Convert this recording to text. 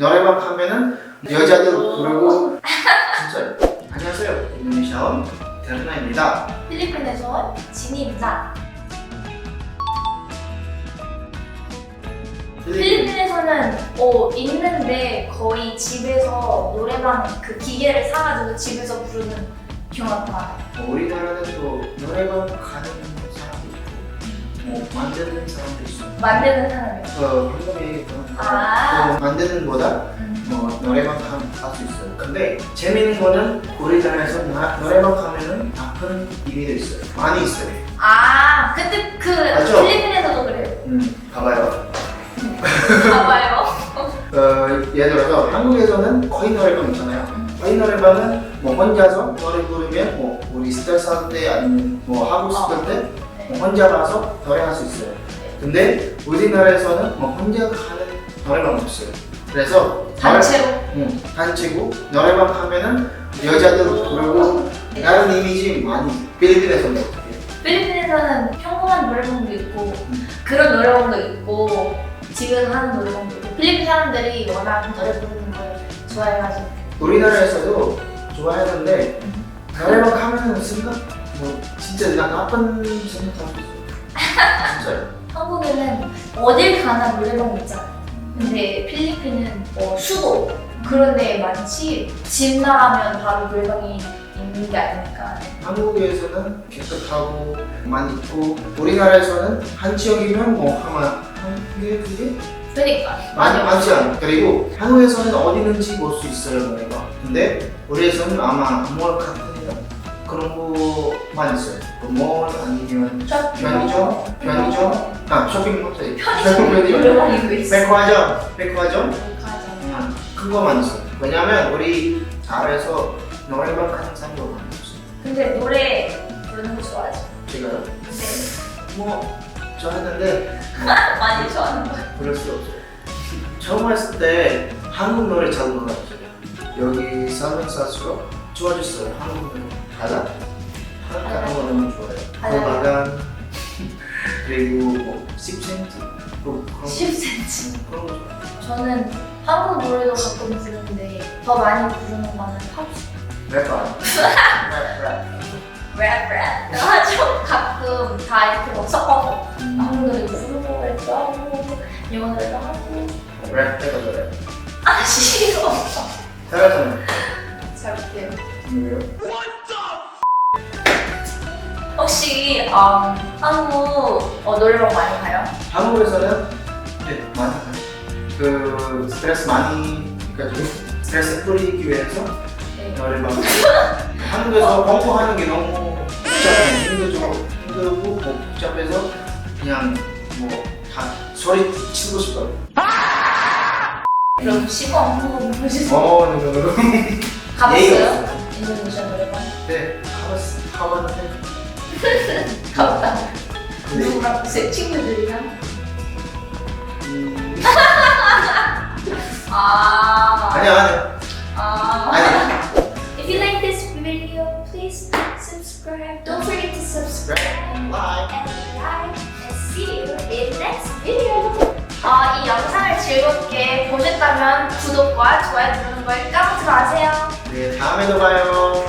노래방 하면은 여자들 부르고 진짜 안녕하세요 인도네시아 온 데르나입니다 필리핀에서 온 진이입니다. 필리핀에서는 어, 있는데 거의 집에서 노래방 그 기계를 사가지고 집에서 부르는 경우가 많아요. 우리나라는 또 노래방 가는 사람도 있고 뭐 만드는 사람도 있어 만드는 사람이. 어, 방금에 그런 아. 뭐 만드는 거다 음. 뭐 노래방 갈수 있어요. 근데 재밌는 거는 나- 노래방 가면은 아픈 일이 있어요. 많이 있어요. 아, 근데 그 맞죠? 필리핀에서도 그래요. 음, 봐봐요. 봐봐요. 어, 예를 들어서 한국에서는 거의 노래방 있잖아요. 거의 노래방은 뭐 혼자서 노래 부르면 뭐 우리 스트레스 할때 아니면 뭐 하고 싶을 때 네. 혼자 가서 노래할 수 있어요. 근데 우리나라에서는 뭐 혼자 가는 노래방 없어요. 그래서 단체로. 응, 단체고 노래방 하면은 여자들 부르고 다른 이미지 많이 필리핀에서는 어떻게 필리핀에서는 평범한 노래방도 있고 음. 그런 노래방도 있고 집에서 하는 노래방도 있고 필리핀 사람들이 워낙 노래 부르는 걸 좋아해가지고 우리나라에서도 좋아하는데 노래방 하면은 생각 뭐 진짜 나 나쁜 생각하고 있어요. 진짜요. 한국에는 어딜 가나 노래방 있잖아요 근데 필리핀은 뭐 수도 그런 데 많지. 집 나가면 바로 노래방이 있는 게 아니니까. 한국에서는 깨끗하고 많이 있고 우리나라에서는 한 지역이면 뭐 아마 한개 두개? 그러니까. 많이 많지 않아. 그리고 한국에서는 어디든지 볼 수 있어요 노래방. 근데 우리에서는 아마 몰 같은 데 그런 거만 있어요. 그몰 아니면 편의점, 편의점, 아 쇼핑몰, 편의점, 백화점, 백화점, 백화점 음, 그거만 있어요. 왜냐면 우리 아래에서 노래방 가는 사람도 많이 없어요. 근데 노래 부르는 거 좋아하죠 제가요? 근데 뭐 좋아했는데 많이 좋아하는 거 그럴 수 없어요. 처음 했을 때 한국 노래 잘 몰랐어요. 여기 살면서 할수록 좋아졌어요. 한국 노래. 달라? 한국 노래는 좋아요. 달라요. 고바간 그리고 뭐 10cm 뭐 그런 거 10cm 그런 거 좋아요. 저는 한국 노래도 가끔 부르는데 더 많이 부르는 거는 팝스 랩 랩, 랩 랩. 하죠 가끔 다 이렇게 막 섞어서 랩. 한국 노래 부르고 랩도 하고 영어 노래도 하고 랩 해봐 랩. 아 싫어 잘하잖아요. 잘 못해요 왜요? 혹시 음, 한국 어, 노래방 많이 가요? 한국에서는 네, 많이 가요. 그 스트레스 많이 가지고 스트레스 풀리기 위해서 네. 노래방 한국에서 공부하는 게 너무 복잡해 힘들고 힘들고 뭐 복잡해서 그냥 뭐 다 소리 치고 싶어요. 그럼 없는 거 부르시죠? 어, 네, 네, 네. 가봤어요? 인도네시아 노래방? 네, 가봤 가봤는데 네. 누구랑 제 친구들이랑? 음, 아 아니야 아니야 아 아니야. If you like this video, please subscribe. Don't forget to subscribe and Bye. like and see you in next video. 어, 이 영상을 즐겁게 보셨다면 구독과 좋아요 누르는 걸 까먹지 마세요. 네, 다음에도 봐요.